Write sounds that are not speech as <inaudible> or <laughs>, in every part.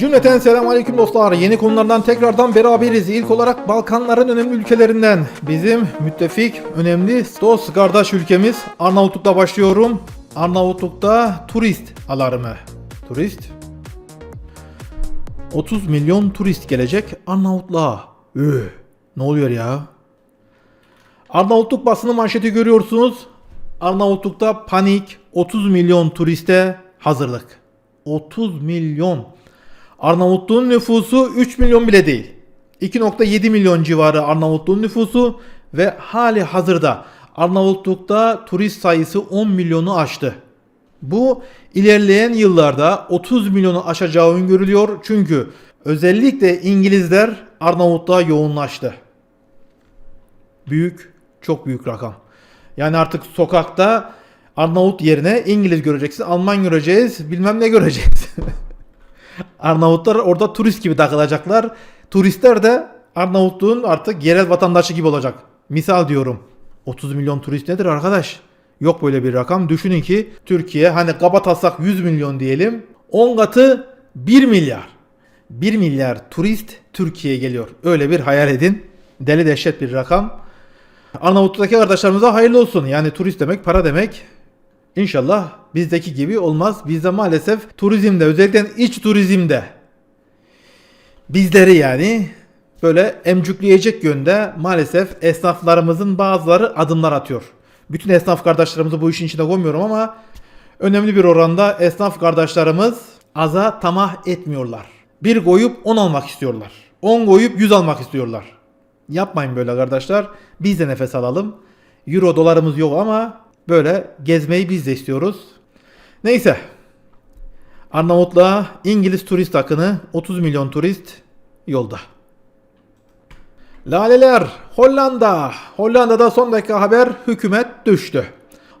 Cümleten selamun aleyküm dostlar. Yeni konulardan tekrardan beraberiz. İlk olarak Balkanların önemli ülkelerinden bizim müttefik, önemli dost kardeş ülkemiz Arnavutluk'ta başlıyorum. Arnavutluk'ta turist alarmı. Turist? 30 milyon turist gelecek Arnavutluğa. Üh, ne oluyor ya? Arnavutluk basını manşeti görüyorsunuz. Arnavutluk'ta panik 30 milyon turiste hazırlık. 30 milyon. Arnavutluğun nüfusu 3 milyon bile değil. 2.7 milyon civarı Arnavutluğun nüfusu ve hali hazırda Arnavutluk'ta turist sayısı 10 milyonu aştı. Bu ilerleyen yıllarda 30 milyonu aşacağı öngörülüyor çünkü özellikle İngilizler Arnavutluğa yoğunlaştı. Büyük, çok büyük rakam. Yani artık sokakta Arnavut yerine İngiliz göreceksin, Alman göreceğiz, bilmem ne göreceğiz. <laughs> Arnavutlar orada turist gibi takılacaklar. Turistler de Arnavutluğun artık yerel vatandaşı gibi olacak. Misal diyorum. 30 milyon turist nedir arkadaş? Yok böyle bir rakam. Düşünün ki Türkiye hani kaba taslak 100 milyon diyelim. 10 katı 1 milyar. 1 milyar turist Türkiye'ye geliyor. Öyle bir hayal edin. Deli dehşet bir rakam. Arnavutluk'taki kardeşlerimize hayırlı olsun. Yani turist demek para demek. İnşallah bizdeki gibi olmaz. Bizde maalesef turizmde özellikle iç turizmde bizleri yani böyle emcükleyecek yönde maalesef esnaflarımızın bazıları adımlar atıyor. Bütün esnaf kardeşlerimizi bu işin içine koymuyorum ama önemli bir oranda esnaf kardeşlerimiz aza tamah etmiyorlar. Bir koyup 10 almak istiyorlar. 10 koyup 100 almak istiyorlar. Yapmayın böyle kardeşler. Biz de nefes alalım. Euro dolarımız yok ama böyle gezmeyi biz de istiyoruz. Neyse. Arnavutluğa İngiliz turist akını 30 milyon turist yolda. Laleler Hollanda. Hollanda'da son dakika haber hükümet düştü.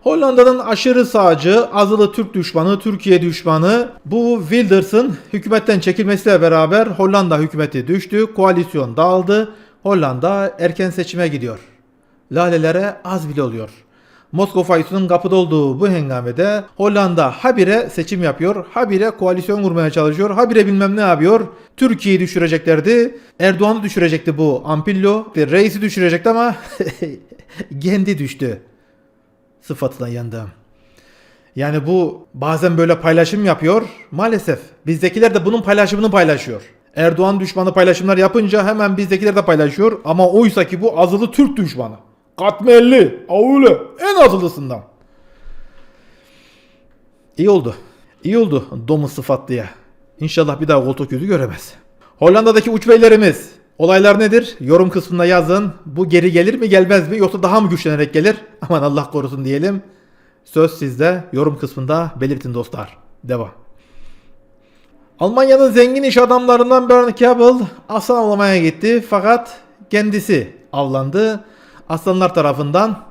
Hollanda'nın aşırı sağcı, azılı Türk düşmanı, Türkiye düşmanı bu Wilders'ın hükümetten çekilmesiyle beraber Hollanda hükümeti düştü, koalisyon dağıldı. Hollanda erken seçime gidiyor. Lalelere az bile oluyor. Moskova faytonun kapıda olduğu bu hengamede Hollanda habire seçim yapıyor, habire koalisyon kurmaya çalışıyor, habire bilmem ne yapıyor. Türkiye'yi düşüreceklerdi, Erdoğan'ı düşürecekti bu Ampillo, ve reisi düşürecekti ama <laughs> kendi düştü. Sıfatına yandım. Yani bu bazen böyle paylaşım yapıyor. Maalesef bizdekiler de bunun paylaşımını paylaşıyor. Erdoğan düşmanı paylaşımlar yapınca hemen bizdekiler de paylaşıyor. Ama oysa ki bu azılı Türk düşmanı. Katmerli, avule, en azılısından. İyi oldu. İyi oldu domuz sıfatlıya. İnşallah bir daha koltuk yüzü göremez. Hollanda'daki uç beylerimiz. Olaylar nedir? Yorum kısmında yazın. Bu geri gelir mi gelmez mi yoksa daha mı güçlenerek gelir? Aman Allah korusun diyelim. Söz sizde. Yorum kısmında belirtin dostlar. Devam. Almanya'nın zengin iş adamlarından Bernd Kabel aslan avlamaya gitti fakat kendisi avlandı. Aslanlar tarafından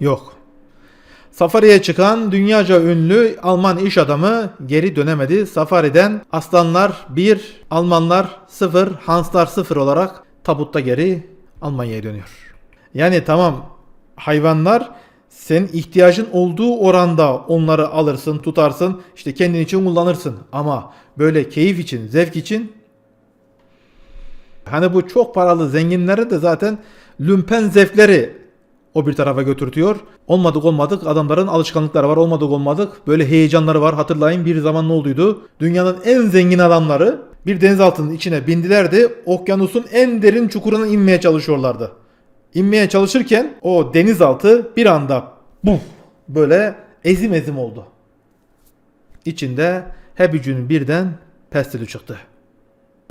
yok. Safari'ye çıkan dünyaca ünlü Alman iş adamı geri dönemedi. Safari'den Aslanlar 1, Almanlar 0, Hanslar 0 olarak tabutta geri Almanya'ya dönüyor. Yani tamam hayvanlar senin ihtiyacın olduğu oranda onları alırsın, tutarsın, işte kendin için kullanırsın. Ama böyle keyif için, zevk için hani bu çok paralı zenginleri de zaten lümpen zevkleri o bir tarafa götürtüyor. Olmadık olmadık adamların alışkanlıkları var. Olmadık olmadık böyle heyecanları var. Hatırlayın bir zaman ne olduydu? Dünyanın en zengin adamları bir denizaltının içine bindilerdi. Okyanusun en derin çukuruna inmeye çalışıyorlardı. İnmeye çalışırken o denizaltı bir anda buf böyle ezim ezim oldu. İçinde Hebücün birden pestili çıktı.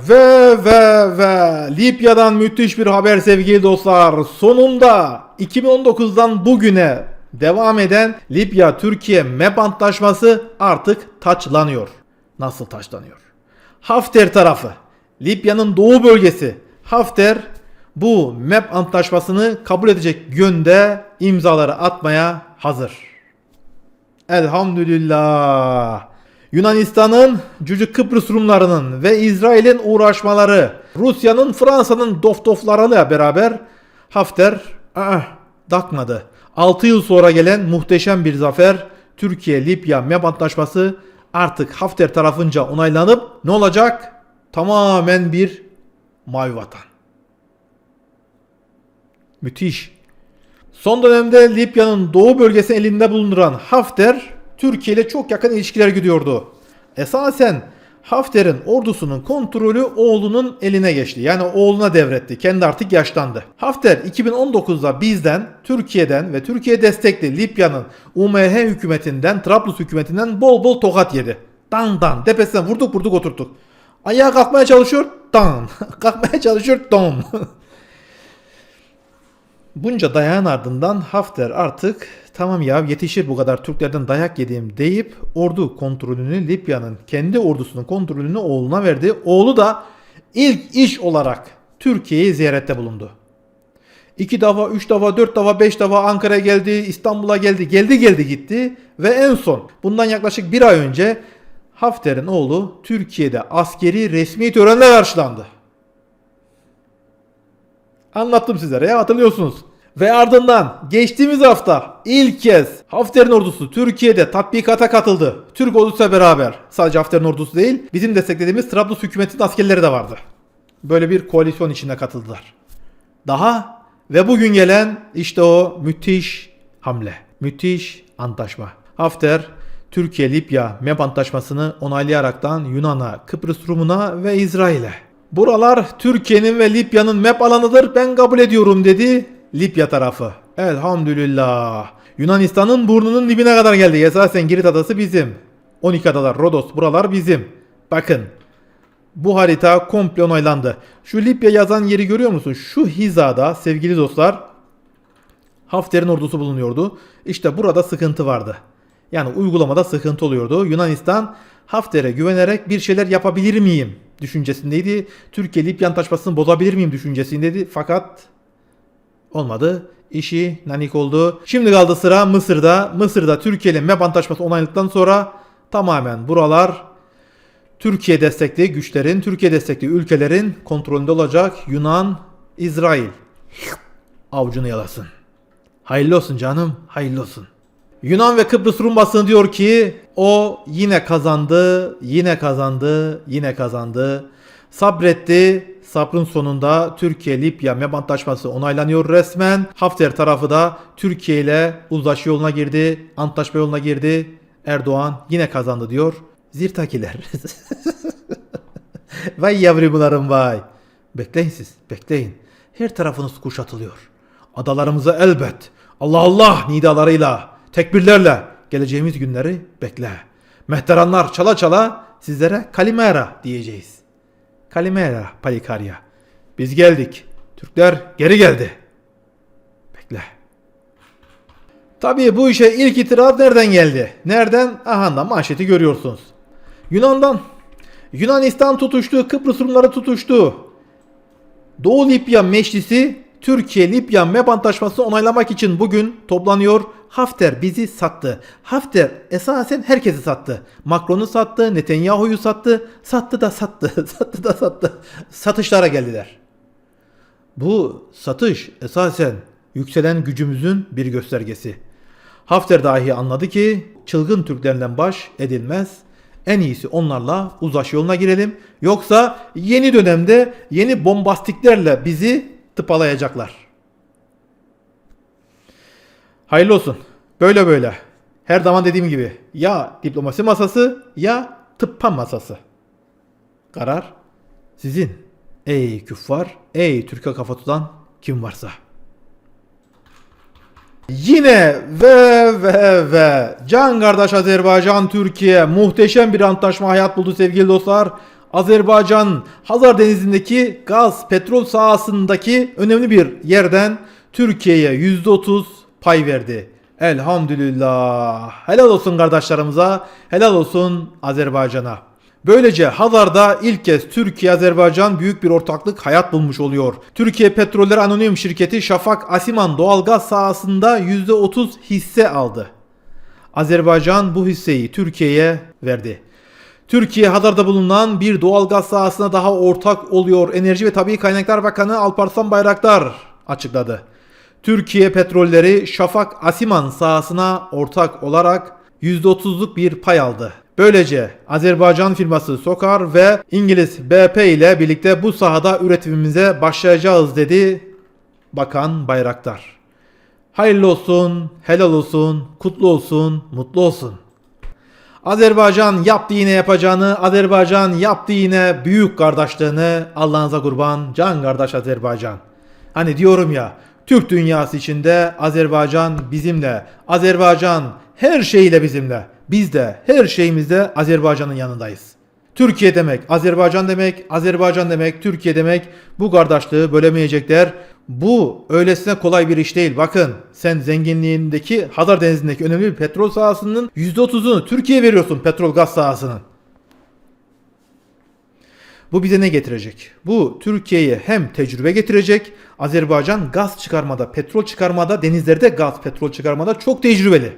Ve ve ve Libya'dan müthiş bir haber sevgili dostlar. Sonunda 2019'dan bugüne devam eden Libya-Türkiye MEP antlaşması artık taçlanıyor. Nasıl taçlanıyor? Hafter tarafı, Libya'nın doğu bölgesi Hafter bu MEP antlaşmasını kabul edecek yönde imzaları atmaya hazır. Elhamdülillah. Yunanistan'ın Cücük Kıbrıs Rumlarının ve İsrail'in uğraşmaları, Rusya'nın Fransa'nın doftoflarıyla beraber Hafter ah, takmadı. 6 yıl sonra gelen muhteşem bir zafer Türkiye-Libya MEP antlaşması artık Hafter tarafınca onaylanıp ne olacak? Tamamen bir mavi vatan. Müthiş. Son dönemde Libya'nın doğu bölgesi elinde bulunduran Hafter, Türkiye ile çok yakın ilişkiler gidiyordu. Esasen Hafter'in ordusunun kontrolü oğlunun eline geçti. Yani oğluna devretti. Kendi artık yaşlandı. Hafter 2019'da bizden, Türkiye'den ve Türkiye destekli Libya'nın UMH hükümetinden, Trablus hükümetinden bol bol tokat yedi. Dan dan tepesinden vurduk vurduk oturttuk. Ayağa kalkmaya çalışıyor. Dan. <laughs> kalkmaya çalışıyor. Dan. <laughs> Bunca dayağın ardından Hafter artık tamam ya yetişir bu kadar Türklerden dayak yediğim deyip ordu kontrolünü Libya'nın kendi ordusunun kontrolünü oğluna verdi. Oğlu da ilk iş olarak Türkiye'yi ziyarette bulundu. İki defa, üç defa, dört defa, beş defa Ankara'ya geldi, İstanbul'a geldi, geldi geldi gitti ve en son bundan yaklaşık bir ay önce Hafter'in oğlu Türkiye'de askeri resmi törenle karşılandı. Anlattım sizlere ya hatırlıyorsunuz. Ve ardından geçtiğimiz hafta ilk kez Hafter'in ordusu Türkiye'de tatbikata katıldı. Türk ordusuyla beraber. Sadece Hafter'in ordusu değil, bizim desteklediğimiz Trablus hükümetinin askerleri de vardı. Böyle bir koalisyon içinde katıldılar. Daha ve bugün gelen işte o müthiş hamle. Müthiş antlaşma. Hafter Türkiye-Libya MEP antlaşmasını onaylayaraktan Yunan'a, Kıbrıs Rum'una ve İsrail'e. Buralar Türkiye'nin ve Libya'nın MEP alanıdır ben kabul ediyorum dedi Libya tarafı. Elhamdülillah. Yunanistan'ın burnunun dibine kadar geldi. Esasen Girit adası bizim. 12 adalar, Rodos buralar bizim. Bakın bu harita komple onaylandı. Şu Libya yazan yeri görüyor musun? Şu hizada sevgili dostlar Hafter'in ordusu bulunuyordu. İşte burada sıkıntı vardı. Yani uygulamada sıkıntı oluyordu. Yunanistan Hafter'e güvenerek bir şeyler yapabilir miyim düşüncesindeydi. Türkiye Libya antlaşmasını bozabilir miyim düşüncesindeydi. Fakat olmadı. İşi nanik oldu. Şimdi kaldı sıra Mısır'da. Mısır'da Türkiye ile MEP antlaşması onaylandıktan sonra tamamen buralar Türkiye destekli güçlerin, Türkiye destekli ülkelerin kontrolünde olacak Yunan, İsrail. Avucunu yalasın. Hayırlı olsun canım, hayırlı olsun. Yunan ve Kıbrıs Rum basını diyor ki o yine kazandı, yine kazandı, yine kazandı. Sabretti. Sabrın sonunda Türkiye-Libya MEP antlaşması onaylanıyor resmen. Hafter tarafı da Türkiye ile uzlaşı yoluna girdi, antlaşma yoluna girdi. Erdoğan yine kazandı diyor. Zirtakiler. <laughs> vay yavrularım vay. Bekleyin siz, bekleyin. Her tarafınız kuşatılıyor. Adalarımıza elbet Allah Allah nidalarıyla, tekbirlerle geleceğimiz günleri bekle. Mehteranlar çala çala sizlere kalimera diyeceğiz. Kalimera Palikarya. Biz geldik. Türkler geri geldi. Bekle. Tabii bu işe ilk itiraz nereden geldi? Nereden? Aha da manşeti görüyorsunuz. Yunan'dan. Yunanistan tutuştu, Kıbrıs Rumları tutuştu. Doğu Libya Meclisi Türkiye-Libya MEP antlaşmasını onaylamak için bugün toplanıyor. Hafter bizi sattı. Hafter esasen herkesi sattı. Macron'u sattı, Netanyahu'yu sattı, sattı da sattı, <laughs> sattı da sattı. Satışlara geldiler. Bu satış esasen yükselen gücümüzün bir göstergesi. Hafter dahi anladı ki çılgın Türklerinden baş edilmez. En iyisi onlarla uzlaş yoluna girelim. Yoksa yeni dönemde yeni bombastiklerle bizi tıpalayacaklar. Hayırlı olsun. Böyle böyle. Her zaman dediğim gibi ya diplomasi masası ya tıppa masası. Karar sizin. Ey küffar, ey Türkiye kafa tutan kim varsa. Yine ve ve ve Can kardeş Azerbaycan Türkiye muhteşem bir antlaşma hayat buldu sevgili dostlar. Azerbaycan Hazar Denizi'ndeki gaz petrol sahasındaki önemli bir yerden Türkiye'ye %30 pay verdi. Elhamdülillah. Helal olsun kardeşlerimize, helal olsun Azerbaycan'a. Böylece Hazar'da ilk kez Türkiye-Azerbaycan büyük bir ortaklık hayat bulmuş oluyor. Türkiye Petroller Anonim Şirketi Şafak Asiman doğalgaz sahasında %30 hisse aldı. Azerbaycan bu hisseyi Türkiye'ye verdi. Türkiye Hazar'da bulunan bir doğalgaz sahasına daha ortak oluyor. Enerji ve Tabii Kaynaklar Bakanı Alparslan Bayraktar açıkladı. Türkiye Petrolleri Şafak Asiman sahasına ortak olarak %30'luk bir pay aldı. Böylece Azerbaycan firması Sokar ve İngiliz BP ile birlikte bu sahada üretimimize başlayacağız dedi Bakan Bayraktar. Hayırlı olsun, helal olsun, kutlu olsun, mutlu olsun. Azerbaycan yaptı yine yapacağını, Azerbaycan yaptı yine büyük kardeşliğini, Allah'ınıza kurban, can kardeş Azerbaycan. Hani diyorum ya, Türk dünyası içinde Azerbaycan bizimle, Azerbaycan her şeyiyle bizimle. Biz de her şeyimizde Azerbaycan'ın yanındayız. Türkiye demek, Azerbaycan demek, Azerbaycan demek, Türkiye demek bu kardeşliği bölemeyecekler. Bu öylesine kolay bir iş değil. Bakın sen zenginliğindeki Hazar Denizi'ndeki önemli bir petrol sahasının %30'unu Türkiye'ye veriyorsun petrol gaz sahasının. Bu bize ne getirecek? Bu Türkiye'ye hem tecrübe getirecek. Azerbaycan gaz çıkarmada, petrol çıkarmada, denizlerde gaz, petrol çıkarmada çok tecrübeli.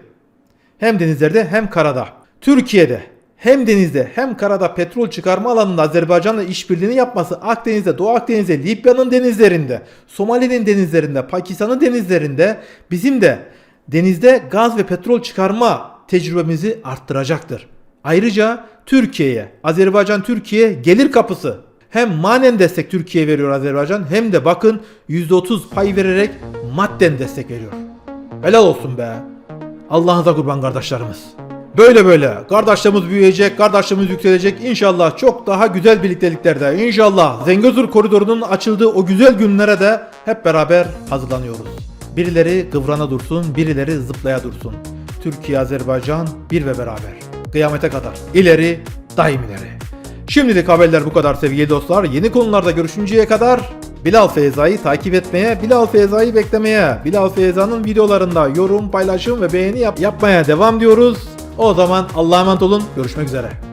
Hem denizlerde hem karada. Türkiye'de hem denizde hem karada petrol çıkarma alanında Azerbaycan'la işbirliğini yapması Akdeniz'de, Doğu Akdeniz'de, Libya'nın denizlerinde, Somali'nin denizlerinde, Pakistan'ın denizlerinde bizim de denizde gaz ve petrol çıkarma tecrübemizi arttıracaktır. Ayrıca Türkiye'ye, Azerbaycan Türkiye gelir kapısı. Hem manen destek Türkiye'ye veriyor Azerbaycan hem de bakın %30 pay vererek madden destek veriyor. Helal olsun be. Allah'ınıza kurban kardeşlerimiz. Böyle böyle kardeşlerimiz büyüyecek, kardeşlerimiz yükselecek. İnşallah çok daha güzel birlikteliklerde. İnşallah Zengezur koridorunun açıldığı o güzel günlere de hep beraber hazırlanıyoruz. Birileri kıvrana dursun, birileri zıplaya dursun. Türkiye, Azerbaycan bir ve beraber. Kıyamete kadar. İleri, daim ileri. Şimdilik haberler bu kadar sevgili dostlar. Yeni konularda görüşünceye kadar Bilal Feyza'yı takip etmeye, Bilal Feyza'yı beklemeye, Bilal Feyza'nın videolarında yorum, paylaşım ve beğeni yap- yapmaya devam diyoruz. O zaman Allah'a emanet olun. Görüşmek üzere.